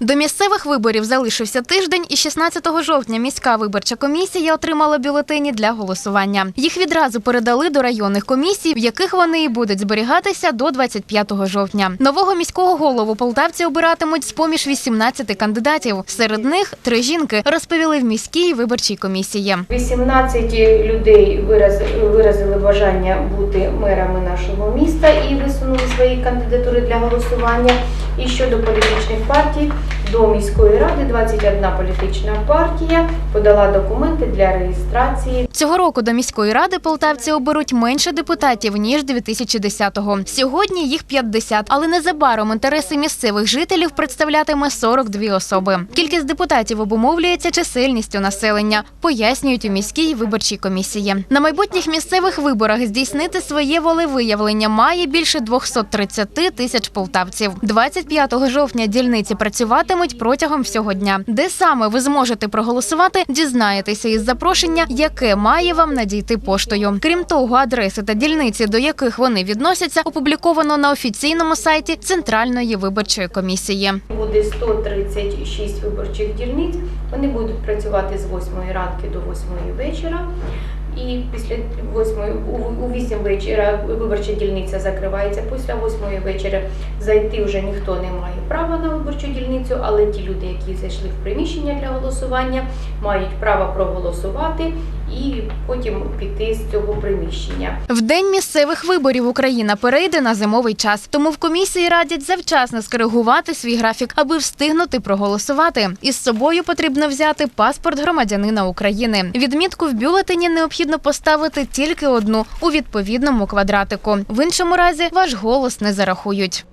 До місцевих виборів залишився тиждень, і 16 жовтня міська виборча комісія отримала бюлетені для голосування. Їх відразу передали до районних комісій, в яких вони і будуть зберігатися до 25 жовтня. Нового міського голову полтавці обиратимуть з поміж 18 кандидатів. Серед них три жінки розповіли в міській виборчій комісії. 18 людей вираз- виразили бажання бути мерами нашого міста і висунули свої кандидатури для голосування. І щодо політичних партій, до міської ради 21 політична партія подала документи для реєстрації. Цього року до міської ради полтавці оберуть менше депутатів ніж 2010-го. Сьогодні їх 50, але незабаром інтереси місцевих жителів представлятиме 42 особи. Кількість депутатів обумовлюється чисельністю населення, пояснюють у міській виборчій комісії. На майбутніх місцевих виборах здійснити своє волевиявлення має більше 230 тисяч полтавців. 25 жовтня дільниці працюватимуть протягом всього дня. Де саме ви зможете проголосувати, дізнаєтеся із запрошення, яке має вам надійти поштою. Крім того, адреси та дільниці, до яких вони відносяться, опубліковано на офіційному сайті Центральної виборчої комісії. Буде 136 виборчих дільниць. Вони будуть працювати з 8 ранки до 8 вечора. І після восьмої у- вісім вечора виборча дільниця закривається. Після восьмої вечора зайти вже ніхто не має права на виборчу дільницю, але ті люди, які зайшли в приміщення для голосування, мають право проголосувати і потім піти з цього приміщення. В день місцевих виборів Україна перейде на зимовий час. Тому в комісії радять завчасно скоригувати свій графік, аби встигнути проголосувати. Із собою потрібно взяти паспорт громадянина України. Відмітку в бюлетені необхідно поставити тільки одну у відповідному квадратику. В іншому разі ваш голос не зарахують.